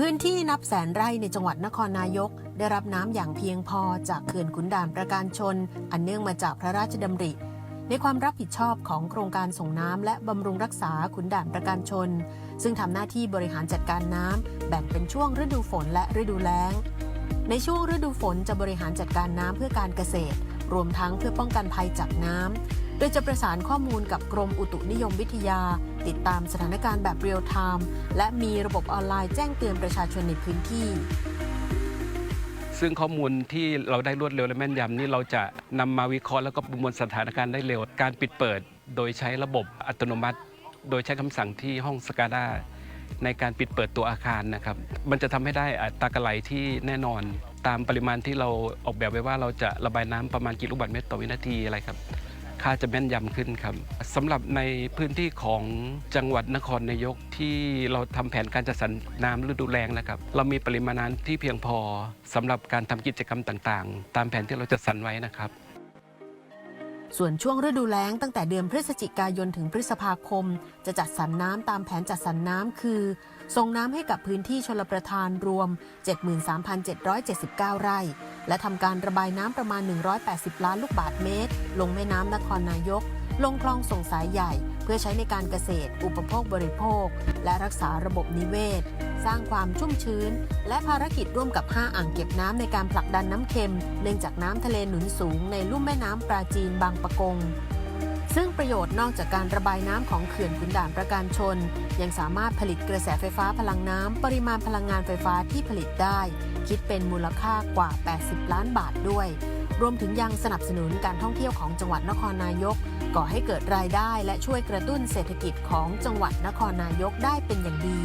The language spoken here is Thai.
พื้นที่นับแสนไร่ในจังหวัดนครนายก ได้รับน้ำอย่างเพียงพอจากเขื่อนขุนด่านประการชน อันเนื่องมาจากพระราชดำริ ในความรับผิดชอบของโครงการส่งน้ำและบำรุงรักษาขุนด่านประการชน ซึ่งทำหน้าที่บริหารจัดการน้ำแบ่งเป็นช่วงฤดูฝนและฤดูแล้ง ในช่วงฤดูฝนจะบริหารจัดการน้ำเพื่อการเกษตร รวมทั้งเพื่อป้องกันภัยจากน้ำ โดยจะประสานข้อมูลกับกรมอุตุนิยมวิทยา ติดตามสถานการณ์แบบเรียลไทม์และมีระบบออนไลน์แจ้งเตือนประชาชนในพื้นที่ซึ่งข้อมูลที่เราได้รวดเร็วและแม่นยำนี่เราจะนำมาวิเคราะห์แล้วก็ประมวลสถานการณ์ได้เร็ว การปิดเปิด โดยใช้ระบบอัตโนมัติ โดยใช้คำสั่งที่ห้องสกาดาในการปิดเปิดตัวอาคารนะครับ มันจะทำให้ได้อัตรากระไหลที่แน่นอน ตามปริมาณที่เราออกแบบไว้ว่าเราจะระบายน้ำประมาณกี่ลูกบาศก์เมตรต่อวินาทีอะไรครับ ค่าจะแม่นยำขึ้นครับสำหรับในพื้นที่ของจังหวัดนครนายกที่เราทำแผนการจัดสรรน้ำฤดูแล้งนะครับ เรามีปริมาณน้ำที่เพียงพอสำหรับการทำกิจกรรมต่างๆ ตามแผนที่เราจัดสรรไว้นะครับส่วนช่วงฤดูแล้งตั้งแต่เดือนพฤศจิกายนถึงพฤษภาคม จะจัดสรรน้ำตามแผนจัดสรรน้ำคือ ส่งน้ำให้กับพื้นที่ชลประทานรวม 73,779 ไร่ และทำการระบายน้ำประมาณ 180 ล้านลูกบาศก์เมตร ลงแม่น้ำนครนายก ลงคลองส่งสายใหญ่ เพื่อใช้ในการเกษตร อุปโภคบริโภค และรักษาระบบนิเวศ สร้างความชุ่มชื้น และภารกิจร่วมกับ 5 อ่างเก็บน้ำในการผลักดันน้ำเค็ม เนื่องจากน้ำทะเลหนุนสูงในลุ่มแม่น้ำปราจีนบางปะกง ซึ่งประโยชน์นอกจากการระบายน้ำของเขื่อนขุนด่านประการชน ยังสามารถผลิตกระแสไฟฟ้าพลังน้ำปริมาณพลังงานไฟฟ้าที่ผลิตได้ คิดเป็นมูลค่ากว่า 80 ล้านบาทด้วย รวมถึงยังสนับสนุนการท่องเที่ยวของจังหวัดนครนายก ก่อให้เกิดรายได้และช่วยกระตุ้นเศรษฐกิจของจังหวัดนครนายกได้เป็นอย่างดี